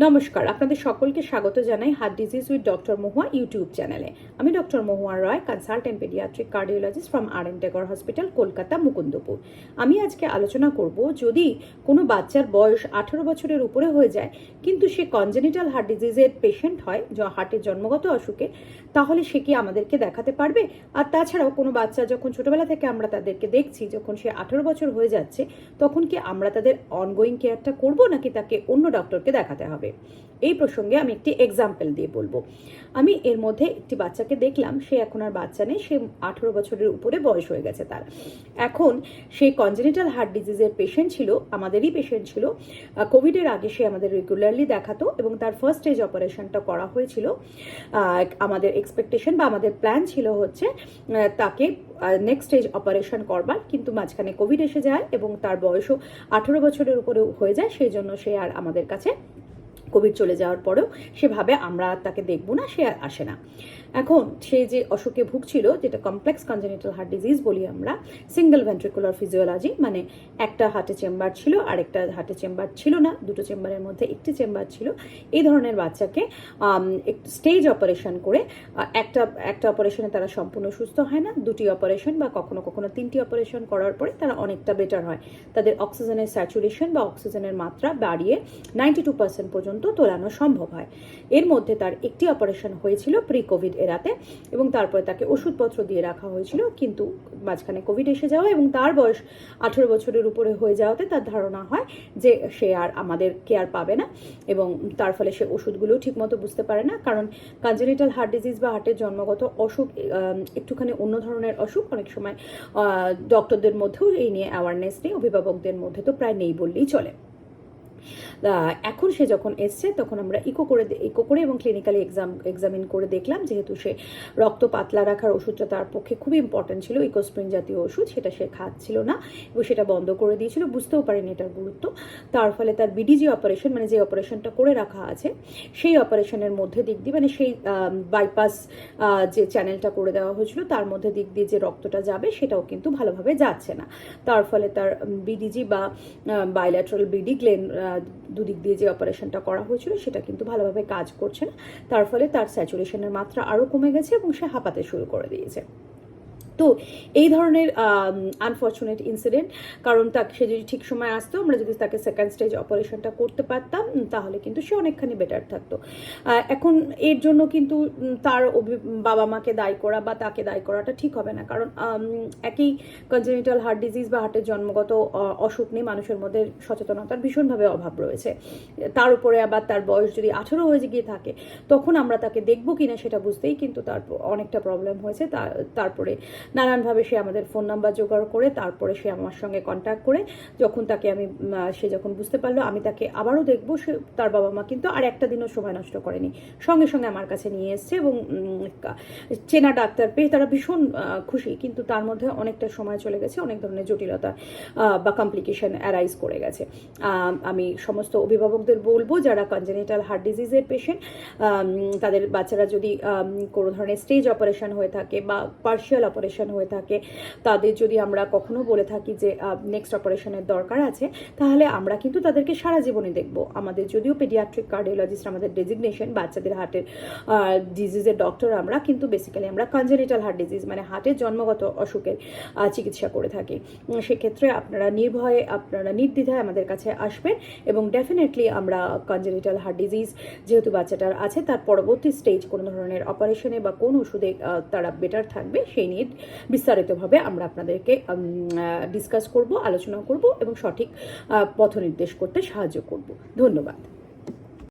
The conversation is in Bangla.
নমস্কার, আপনাদের সকলকে স্বাগত জানাই heart disease with doctor Mahua YouTube চ্যানেলে আমি doctor Mahua Roy consultant paediatric cardiologist from R N Tagore hospital Kolkata Mukundapur আমি আজকে আলোচনা করব, যদি কোনো বাচ্চার বয়স আঠেরো বছরের উপরে হয়ে যায়, কিন্তু সে কনজেনিটাল হার্ট ডিজিজের পেশেন্ট হয় হার্টের জন্মগত অসুখে, তাহলে সে কি আমাদেরকে দেখাতে পারবে? আর তাছাড়াও কোনো বাচ্চা যখন ছোটবেলা থেকে আমরা তাদেরকে দেখছি, যখন সে আঠেরো বছর হয়ে যাচ্ছে, তখন কি আমরা তাদের অনগোয়িং কেয়ারটা করব, নাকি তাকে অন্য ডক্টরকে দেখাতে হবে? এই প্রসঙ্গে আমি একটি এক্সাম্পল দিয়ে বলব। আমি এর মধ্যে একটি বাচ্চাকে দেখলাম, সে এখন আর বাচ্চা নেই, সে আঠেরো বছরের উপরে বয়স হয়ে গেছে তার। এখন সে কনজেনিটাল হার্ট ডিজিজের পেশেন্ট ছিল, আমাদেরই পেশেন্ট ছিল। কোভিডের আগে সে আমাদের রেগুলারলি দেখাতো এবং তার ফার্স্ট স্টেজ অপারেশনটা করা হয়েছিল। আমাদের এক্সপেকটেশন বা আমাদের প্ল্যান ছিল হচ্ছে তাকে নেক্সট স্টেজ অপারেশন করবার, কিন্তু মাঝখানে কোভিড এসে যায় এবং তার বয়সও আঠেরো বছরের উপরে হয়ে যায়, সেই জন্য সে আর আমাদের কাছে কোভিড চলে যাওয়ার পরেও সেভাবে আমরা তাকে দেখব না, সে আর আসে না। এখন সে যে অসুখে ভুগছিল, যেটা কমপ্লেক্স কনজেনিটাল হার্ট ডিজিজ বলি আমরা সিঙ্গেল ভেন্ট্রিকুলার ফিজিওলজি মানে একটা হার্টে চেম্বার ছিল আর একটা হার্টে চেম্বার ছিল না, দুটো চেম্বারের মধ্যে একটি চেম্বার ছিল। এই ধরনের বাচ্চাকে স্টেজ অপারেশন করে একটা একটা অপারেশনে তারা সম্পূর্ণ সুস্থ হয় না, দুটি অপারেশন বা কখনো কখনো তিনটি অপারেশন করার পরে তারা অনেকটা বেটার হয়। তাদের অক্সিজেনের স্যাচুরেশন বা অক্সিজেনের মাত্রা বাড়িয়ে নাইনটি টু পার্সেন্ট পর্যন্ত তোলানো সম্ভব হয়। এর মধ্যে তার একটি অপারেশন হয়েছিল প্রি কোভিড এরাতে এবং তারপরে তাকে ওষুধপত্র দিয়ে রাখা হয়েছিল, কিন্তু মাঝখানে কোভিড এসে যাওয়া এবং তার বয়স আঠেরো বছরের উপরে হয়ে যাওয়াতে তার ধারণা হয় যে সে আর আমাদের কেয়ার পাবে না এবং তার ফলে সে ওষুধগুলো ঠিকমতো বুঝতে পারে না। কারণ কনজেনিটাল হার্ট ডিজিজ বা হার্টের জন্মগত অসুখ একটুখানি অন্য ধরনের অসুখ অনেক সময় ডক্টরদের মধ্যেও এই নিয়ে অ্যাওয়ারনেস নেই, অভিভাবকদের মধ্যে তো প্রায় নেই বললেই চলে। এখন সে যখন এসছে, তখন আমরা ইকো করে ইকো করে এবং ক্লিনিক্যালি এক্সাম এক্সামিন করে দেখলাম যেহেতু সে রক্ত পাতলা রাখার ওষুধটা তার পক্ষে খুবই ইম্পর্টেন্ট ছিল ইকোস্প্রিন জাতীয় ওষুধ, সেটা সে খাচ্ছিল না এবং সেটা বন্ধ করে দিয়েছিল, বুঝতেও পারেনি এটার গুরুত্ব। তার ফলে তার বিডিজি অপারেশন মানে যে অপারেশনটা করে রাখা আছে, সেই অপারেশনের মধ্যে দিক দিয়ে মানে সেই বাইপাস যে চ্যানেলটা করে দেওয়া হয়েছিল, তার মধ্যে দিক দিয়ে যে রক্তটা যাবে, সেটাও কিন্তু ভালোভাবে যাচ্ছে না। তার ফলে তার বিডিজি বা বাইল্যাটারাল বিডি গ্লেন দুদিক দিয়ে যে অপারেশনটা করা হয়েছিল সেটা কিন্তু ভালোভাবে কাজ করছে না। তার ফলে তার স্যাচুরেশনের মাত্রা আরও কমে গেছে এবং সে হাঁপাতে শুরু করে দিয়েছে। তো এই ধরনের আনফর্চুনেট ইনসিডেন্ট কারণ তাকে, সে যদি ঠিক সময় আসতো, আমরা যদি তাকে সেকেন্ড স্টেজ অপারেশনটা করতে পারতাম তাহলে কিন্তু সে অনেকখানি বেটার থাকতো। এখন এর জন্য কিন্তু তার বাবা মাকে দায়ী করা বা তাকে দায়ী করাটা ঠিক হবে না। কারণ একই কনজেনিটাল হার্ট ডিজিজ বা হার্টের জন্মগত অসুখ নিয়ে মানুষের মধ্যে সচেতনতার ভীষণভাবে অভাব রয়েছে। তার উপরে আবার তার বয়স যদি আঠেরো হয়ে গিয়ে থাকে, তখন আমরা তাকে দেখব কিনা সেটা বুঝতেই কিন্তু তার অনেকটা প্রবলেম হয়েছে। তারপরে নানানভাবে সে আমাদের ফোন নাম্বার জোগাড় করে, তারপরে সে আমার সঙ্গে কন্ট্যাক্ট করে। যখন তাকে আমি সে যখন বুঝতে পারল, আমি তাকে আবারও দেখব। সে, তার বাবা মা কিন্তু আর একটা দিনও সময় নষ্ট করেনি। সঙ্গে সঙ্গে আমার কাছে নিয়ে এসছে এবং চেনা ডাক্তার পেয়ে তারা ভীষণ খুশি। কিন্তু তার মধ্যে অনেকটা সময় চলে গেছে, অনেক ধরনের জটিলতা বা কমপ্লিকেশন অ্যারাইজ করে গেছে। আমি সমস্ত অভিভাবকদের বলব, যারা কনজেনিটাল হার্ট ডিজিজের পেশেন্ট তাদের বাচ্চারা যদি কোনো ধরনের স্টেজ অপারেশন হয়ে থাকে বা পার্শিয়াল অপারেশন হয়ে থাকে। তাদের যদি আমরা কখনো বলে থাকি যে নেক্সট অপারেশনের দরকার আছে, তাহলে আমরা কিন্তু তাদেরকে সারা জীবনই দেখব। আমাদের যদিও পেডিয়াট্রিক কার্ডিওলজিস্ট আমাদের ডেজিগনেশন বাচ্চাদের হার্টের ডিজিজের ডক্টর আমরা, কিন্তু বেসিক্যালি আমরা কনজেনিটাল হার্ট ডিজিজ মানে হার্টের জন্মগত অসুখের চিকিৎসা করে থাকি। সেক্ষেত্রে আপনারা নির্ভয়ে, আপনারা নির্দ্বিধায় আমাদের কাছে আসবেন এবং ডেফিনেটলি আমরা কনজেনিটাল হার্ট ডিজিজ যেহেতু বাচ্চাটার আছে, তার পরবর্তী স্টেজ কোনো ধরনের অপারেশনে বা কোন ওষুধে তারা বেটার থাকবে, সেই নিয়ে বিস্তারিতভাবে আমরা আপনাদেরকে ডিসকাস করব, আলোচনা করব এবং সঠিক পথ নির্দেশ করতে সাহায্য করব। ধন্যবাদ।